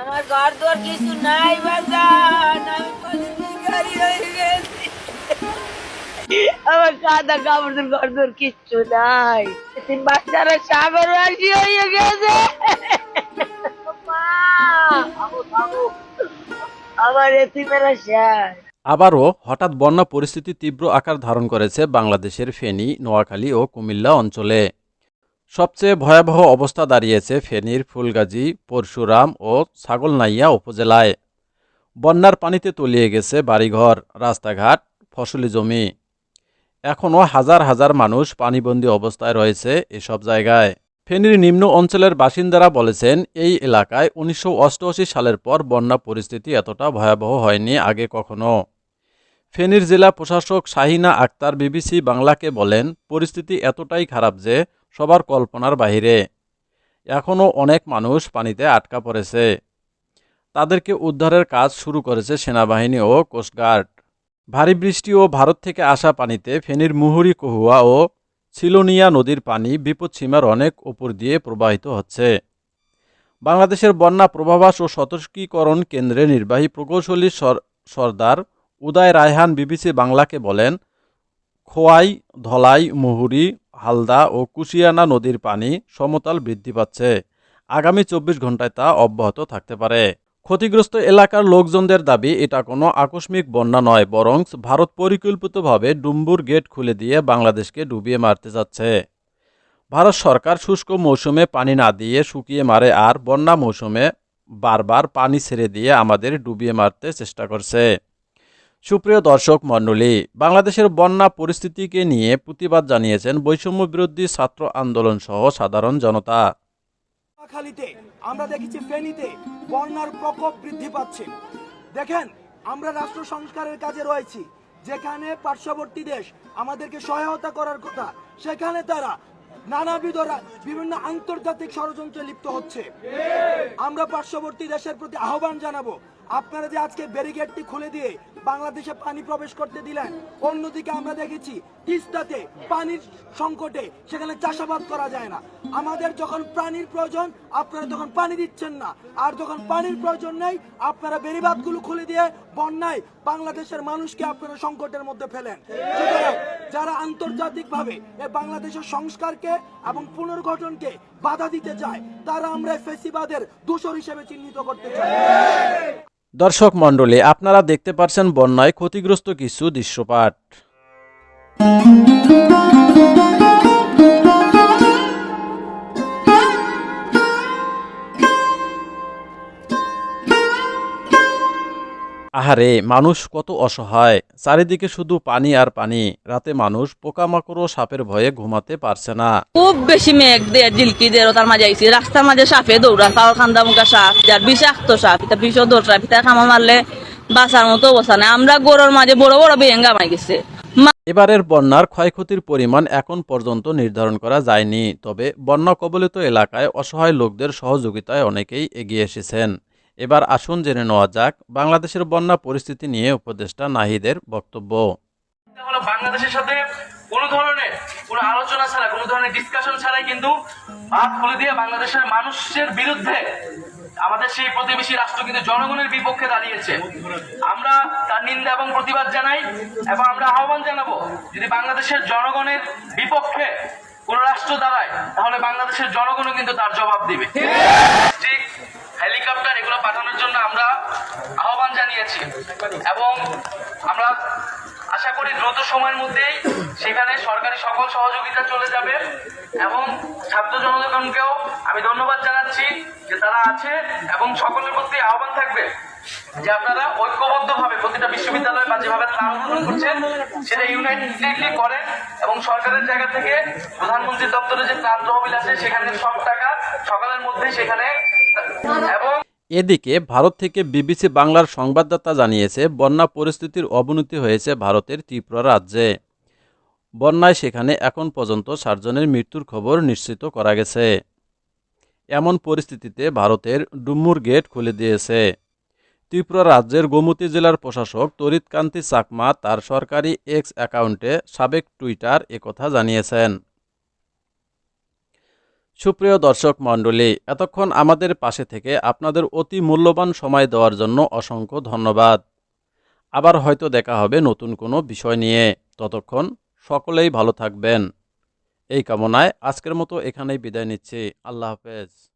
আমার ঘর দর কিছু নাই আমার কাদা ঘর দর কিচ্ছু নাই। তিন বাচ্চারা সাগর হয়ে গেছে। আমার এতিমেরা শেষ। আবারও হঠাৎ বন্যা পরিস্থিতি তীব্র আকার ধারণ করেছে বাংলাদেশের ফেনী, নোয়াখালী ও কুমিল্লা অঞ্চলে। সবচেয়ে ভয়াবহ অবস্থা দাঁড়িয়েছে ফেনীর ফুলগাজী, পরশুরাম ও ছাগলনাইয়া উপজেলায়। বন্যার পানিতে তলিয়ে গেছে বাড়িঘর, রাস্তাঘাট, ফসলি জমি। এখনও হাজার হাজার মানুষ পানিবন্দী অবস্থায় রয়েছে এসব জায়গায়। ফেনীর নিম্ন অঞ্চলের বাসিন্দারা বলেছেন, এই এলাকায় উনিশশো অষ্টআশি সালের পর বন্যা পরিস্থিতি এতটা ভয়াবহ হয়নি আগে কখনো। ফেনীর জেলা প্রশাসক শাহিনা আক্তার বিবিসি বাংলাকে বলেন, পরিস্থিতি এতটাই খারাপ যে সবার কল্পনার বাহিরে। এখনও অনেক মানুষ পানিতে আটকা পড়েছে। তাদেরকে উদ্ধারের কাজ শুরু করেছে সেনাবাহিনী ও কোস্টগার্ড ভারী বৃষ্টি ও ভারত থেকে আসা পানিতে ফেনীর মুহুরি কহুয়া ও সিলোনিয়া নদীর পানি বিপদসীমার অনেক উপর দিয়ে প্রবাহিত হচ্ছে। বাংলাদেশের বন্যা প্রভাবাস ও সতর্কীকরণ কেন্দ্রের নির্বাহী প্রকৌশলী সর- সর্দার উদয় রায়হান বিবিসি বাংলাকে বলেন, খোয়াই, ধলাই, মুহুরি হালদা ও কুশিয়ানা নদীর পানি সমতল বৃদ্ধি পাচ্ছে। আগামী চব্বিশ ঘন্টায় তা অব্যাহত থাকতে পারে। ক্ষতিগ্রস্ত এলাকার লোকজনদের দাবি, এটা কোনো আকস্মিক বন্যা নয়, বরং ভারত পরিকল্পিতভাবে ডুম্বুর গেট খুলে দিয়ে বাংলাদেশকে ডুবিয়ে মারতে যাচ্ছে। ভারত সরকার শুষ্ক মৌসুমে পানি না দিয়ে শুকিয়ে মারে আর বন্যা মৌসুমে বারবার পানি ছেড়ে দিয়ে আমাদের ডুবিয়ে মারতে চেষ্টা করছে। সুপ্রিয় দর্শক মণ্ডলী, বাংলাদেশের বন্যা পরিস্থিতিকে নিয়ে প্রতিবাদ জানিয়েছেন বৈষম্য বিরোধী ছাত্র আন্দোলন সহ সাধারণ জনতা। নোয়াখালীতে আমরা দেখেছি ফেনীতে বন্যার প্রকোপ বৃদ্ধি পাচ্ছে। দেখেন, আমরা রাষ্ট্র সংস্কারের কাজে রয়েছি। যেখানে পার্শ্ববর্তী দেশ আমাদেরকে সহায়তা করার কথা, সেখানে তারা নানাবিধ বিভিন্ন আন্তর্জাতিক ষড়যন্ত্রে লিপ্ত হচ্ছে। আমরা পার্শ্ববর্তী দেশের প্রতি আহ্বান জানাব আপনারা যে আজকে ব্যারিকেডটি খুলে দিয়ে বাংলাদেশে পানি প্রবেশ করতে দিলেন, অন্যদিকে আমরা দেখেছি তিস্তাতে পানির সংকটে সেখানে চাষাবাদ করা যায় না। আমাদের যখন প্রাণীর প্রয়োজন, আপনারা তখন পানি দিচ্ছেন না। আর যখন পানির প্রয়োজন নেই, আপনারা বেড়িবাঁধগুলো খুলে দিয়ে বন্যায় বাংলাদেশের মানুষকে আপনারা সংকটের মধ্যে ফেলেন। যারা আন্তর্জাতিকভাবে এ বাংলাদেশের সংস্কারকে এবং পুনর্গঠনকে বাধা দিতে চায়, তারা আমরা ফেসিবাদের দূষর হিসেবে চিহ্নিত করতে চাই। দর্শক মণ্ডলী, আপনারা দেখতে পাচ্ছেন বন্যায় ক্ষতিগ্রস্ত কিছু দৃশ্যপাট আহারে মানুষ কত অসহায়। চারিদিকে শুধু পানি আর পানি। রাতে মানুষ পোকামাকড় ও সাপের ভয়ে ঘুমাতে পারছে না। খুব বেশি মেঘ দিয়ে জিলকি দিয়ে তার মাঝে আইছি। রাস্তার মাঝে সাপে দৌড়া পাওয়ার খান্দা মুখা সাপ। যার বিষাক্ত সাপ এটা বিষ দৌড়া পিতা খামা মারলে বাঁচার মতো অবস্থা নেই। আমরা গরুর মাঝে বড় বড় বেঙ্গা মাই গেছে। এবারের বন্যার ক্ষয়ক্ষতির পরিমাণ এখন পর্যন্ত নির্ধারণ করা যায়নি। তবে বন্যা কবলিত এলাকায় অসহায় লোকদের সহযোগিতায় অনেকেই এগিয়ে এসেছেন। এবার আসুন জেনে নেওয়া যাক বাংলাদেশের বন্যা পরিস্থিতি নিয়ে উপদেষ্টা নাহিদের বক্তব্য। বাংলাদেশের সাথে কোনো ধরনের কোনো আলোচনা ছাড়া, কোনো ধরনের ডিসকাশন ছাড়াই কিন্তু হাত খুলে দিয়ে বাংলাদেশের মানুষের বিরুদ্ধে আমাদের সেই প্রতিবেশী রাষ্ট্র কিন্তু জনগণের বিপক্ষে দাঁড়িয়েছে। আমরা তার নিন্দা এবং প্রতিবাদ জানাই এবং আমরা আহ্বান জানাব, যদি বাংলাদেশের জনগণের বিপক্ষে কোন রাষ্ট্র দাঁড়ায়, তাহলে বাংলাদেশের জনগণও কিন্তু তার জবাব দিবে। জানিয়েছি এবং আমরা আশা করি দ্রুত সময়ের মধ্যেই সেখানে সরকারি সকল সহযোগিতা চলে যাবে এবং ছাত্র জনগণকেও আমি ধন্যবাদ জানাচ্ছি যে তারা আছে এবং সকলের প্রতি আহ্বান থাকবে যে আপনারা ঐক্যবদ্ধভাবে প্রতিটা বিশ্ববিদ্যালয় বা যেভাবে গ্রহণ করছেন, সেটা ইউনাইটেডলি করেন এবং সরকারের জায়গা থেকে প্রধানমন্ত্রী দপ্তরে যে ত্রাণ তহবিল আছে, সেখানে সব টাকা সকালের মধ্যে সেখানে এবং এদিকে ভারত থেকে বিবিসি বাংলার সংবাদদাতা জানিয়েছে, বন্যা পরিস্থিতির অবনতি হয়েছে ভারতের ত্রিপুরা রাজ্যে। বন্যায় সেখানে এখন পর্যন্ত সাতজনের মৃত্যুর খবর নিশ্চিত করা গেছে। এমন পরিস্থিতিতে ভারতের ডুম্মুর গেট খুলে দিয়েছে। ত্রিপুরা রাজ্যের গোমতী জেলার প্রশাসক তরিতকান্তি চাকমা তার সরকারি এক্স অ্যাকাউন্টে সাবেক টুইটার একথা জানিয়েছেন। সুপ্রিয় দর্শক মণ্ডলী, এতক্ষণ আমাদের পাশে থেকে আপনাদের অতি মূল্যবান সময় দেওয়ার জন্য অসংখ্য ধন্যবাদ। আবার হয়তো দেখা হবে নতুন কোনো বিষয় নিয়ে। ততক্ষণ সকলেই ভালো থাকবেন। এই কামনায় আজকের মতো এখানেই বিদায় নিচ্ছি। আল্লাহ হাফেজ।